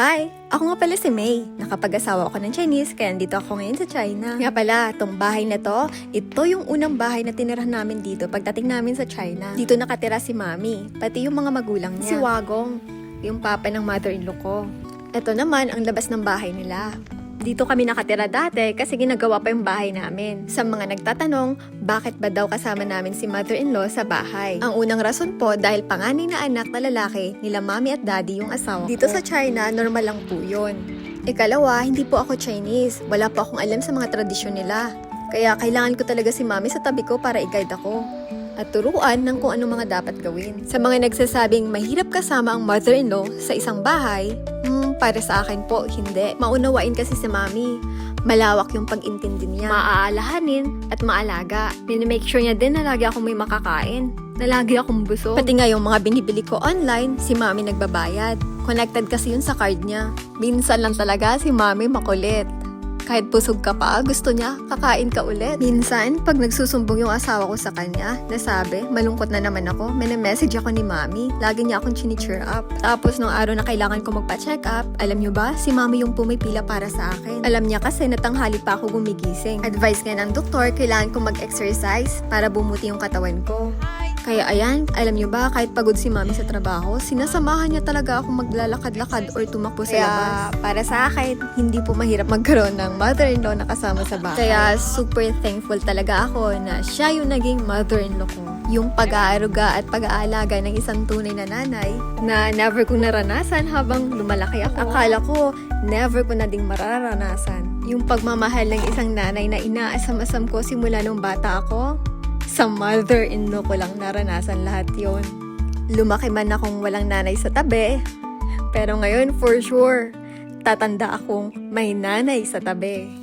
Hi! Ako nga pala si May. Nakapag-asawa ako ng Chinese kaya andito ako ngayon sa China. Nga pala, tong bahay na to, ito yung unang bahay na tinirahan namin dito pagdating namin sa China. Dito nakatira si Mami, pati yung mga magulang niya. Si Wagong, yung papa ng mother-in-law ko. Ito naman ang labas ng bahay nila. Dito kami nakatira dati kasi ginagawa pa yung bahay namin. Sa mga nagtatanong, bakit ba daw kasama namin si mother-in-law sa bahay? Ang unang rason po dahil panganay na anak na lalaki nila mami at daddy yung asawa Dito sa China, normal lang po yun. Ikalawa, hindi po ako Chinese. Wala po akong alam sa mga tradisyon nila. Kaya kailangan ko talaga si mami sa tabi ko para i-guide ako at turuan ng kung ano mga dapat gawin. Sa mga nagsasabing mahirap kasama ang mother-in-law sa isang bahay, para sa akin po, hindi. Maunawain kasi si mami. Malawak yung pag-intindi niya. Maaalahanin at maalaga. Minimake sure niya din na lagi akong may makakain. Na lagi akong busog. Pati nga yung mga binibili ko online, si mami nagbabayad. Connected kasi yun sa card niya. Minsan lang talaga si mami makulit. Kahit busog ka pa, gusto niya, kakain ka ulit. Minsan, pag nagsusumbong yung asawa ko sa kanya, nasabi, malungkot na naman ako, may message ako ni mami, lagi niya akong chinicheer up. Tapos nung araw na kailangan ko magpa-check up, alam niyo ba, si mami yung pumipila para sa akin. Alam niya kasi natanghali pa ako gumigising. Advice nga ng doktor, kailangan ko mag-exercise para bumuti yung katawan ko. Kaya ayan, alam niyo ba, kahit pagod si mami sa trabaho, sinasamahan niya talaga akong maglalakad-lakad or tumakbo sa Kaya, labas. para sa akin, hindi po mahirap magkaroon ng mother-in-law na kasama sa bahay. Kaya super thankful talaga ako na siya yung naging mother-in-law ko. Yung pag-aaruga at pag-aalaga ng isang tunay na nanay na never kong naranasan habang lumalaki ako. Akala ko, never ko na ding mararanasan. Yung pagmamahal ng isang nanay na inaasam-asam ko simula nung bata ako, sa mother-in-law ko lang naranasan lahat yon. Lumaki man akong walang nanay sa tabi, pero ngayon for sure, tatanda akong may nanay sa tabi.